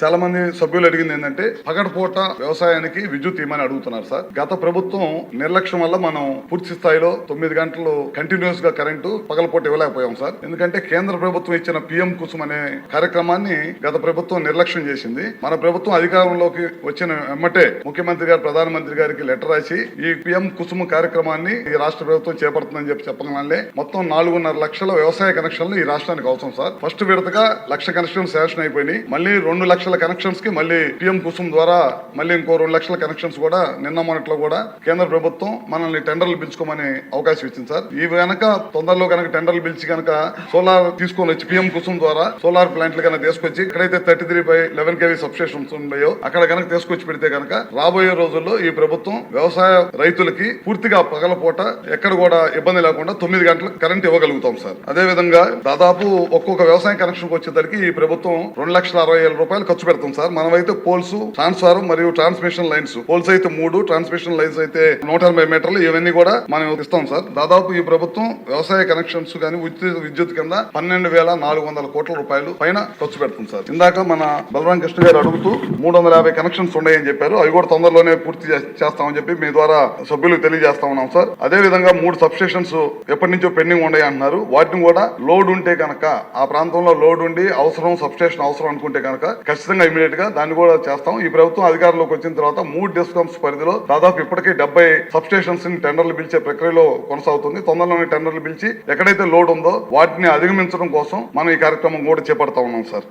చాలా మంది సభ్యులు అడిగింది ఏంటంటే పగటిపూట వ్యవసాయానికి విద్యుత్ ఇవ్వమని అడుగుతున్నారు సార్. గత ప్రభుత్వం నిర్లక్ష్యం వల్ల మనం పూర్తి స్థాయిలో తొమ్మిది గంటలు కంటిన్యూస్గా కరెంటు పగలపూట ఇవ్వలేకపోయాం సార్. ఎందుకంటే కేంద్ర ప్రభుత్వం ఇచ్చిన పిఎం కుసుమ్ అనే కార్యక్రమాన్ని గత ప్రభుత్వం నిర్లక్ష్యం చేసింది. మన ప్రభుత్వం అధికారంలోకి వచ్చిన వెమ్మటే ముఖ్యమంత్రి గారు ప్రధానమంత్రి గారికి లెటర్ రాసి ఈ పిఎం కుసుమ్ కార్యక్రమాన్ని ఈ రాష్ట్ర ప్రభుత్వం చేపడుతుందని చెప్పి చెప్పగలనే మొత్తం నాలుగున్నర లక్షల వ్యవసాయ కనెక్షన్లు ఈ రాష్ట్రానికి అవసరం సార్. ఫస్ట్ విడతగా లక్ష కనెక్షన్ శాంక్షన్ అయిపోయినాయి మళ్ళీ రెండు లక్షల కనెక్షన్స్కి మళ్ళీ పిఎం కుసుమ్ ద్వారా మళ్ళీ ఇంకో రెండు లక్షల కనెక్షన్స్ కూడా నిన్న మొన్నట్లో కూడా కేంద్ర ప్రభుత్వం మనల్ని టెండర్లు పిలుచుకోమని అవకాశం ఇచ్చింది సార్. ఈ వెనక తొందరలో కనుక టెండర్లు పిలిచి కనుక సోలార్ తీసుకొని వచ్చి పిఎం కుసుమ్ ద్వారా సోలార్ ప్లాంట్లు కనుక తీసుకొచ్చి ఎక్కడైతే thirty three by eleven KV substations ఉన్నాయో అక్కడ కనుక తీసుకొచ్చి పెడితే కనుక రాబోయే రోజుల్లో ఈ ప్రభుత్వం వ్యవసాయ రైతులకి పూర్తిగా పగలపూట ఎక్కడ కూడా ఇబ్బంది లేకుండా తొమ్మిది గంటలకు కరెంట్ ఇవ్వగలుగుతాం సార్. అదే విధంగా దాదాపు ఒక్కొక్క వ్యవసాయ కనెక్షన్ వచ్చేసరికి ఈ ప్రభుత్వం రెండు లక్షల అరవై వేల రూపాయలు ఖర్చు పెడతాం సార్. మనమైతే పోల్స్ ట్రాన్స్ఫార్మర్ మరియు ట్రాన్స్మిషన్ లైన్స్ పోల్స్ అయితే మూడు ట్రాన్స్మిషన్ లైన్స్ అయితే నూట ఎనభై మీటర్లు. ఇవన్నీ కూడా మనం ఇస్తాం సార్. దాదాపు ఈ ప్రభుత్వం వ్యవసాయ కనెక్షన్స్ కానీ విద్యుత్ విద్యుత్ కింద పన్నెండు వేల నాలుగు వందల కోట్ల రూపాయలు పైన ఖర్చు పెడుతుంది సార్. ఇందాక మన బలరాం కృష్ణ గారు అడుగుతూ మూడు వందల యాభై కనెక్షన్స్ ఉన్నాయని చెప్పారు. అవి కూడా తొందరలోనే పూర్తి చేస్తామని చెప్పి మీ ద్వారా సభ్యులకు తెలియజేస్తా ఉన్నాం సార్. అదే విధంగా మూడు సబ్స్టేషన్స్ ఎప్పటి నుంచో పెండింగ్ ఉన్నాయి అంటున్నారు. వాటిని కూడా లోడ్ ఉంటే కనుక ఆ ప్రాంతంలో లోడ్ ఉండి అవసరం సబ్స్టేషన్ అవసరం అనుకుంటే కనుక ఖచ్చితంగా ఇమీడియట్గా దాన్ని కూడా చేస్తాం. ఈ ప్రభుత్వం అధికారంలోకి వచ్చిన తర్వాత మూడు డిస్కామ్స్ పరిధిలో దాదాపు ఇప్పటికే డెబ్బై సబ్స్టేషన్స్ని టెండర్లు పిలిచే ప్రక్రియలో కొనసాగుతుంది. తొందరలోనే టెండర్లు పిలిచి ఎక్కడైతే లోడ్ ఉందో వాటిని అధిగమించడం కోసం మనం ఈ కార్యక్రమం కూడా చేపడతా ఉన్నాం సార్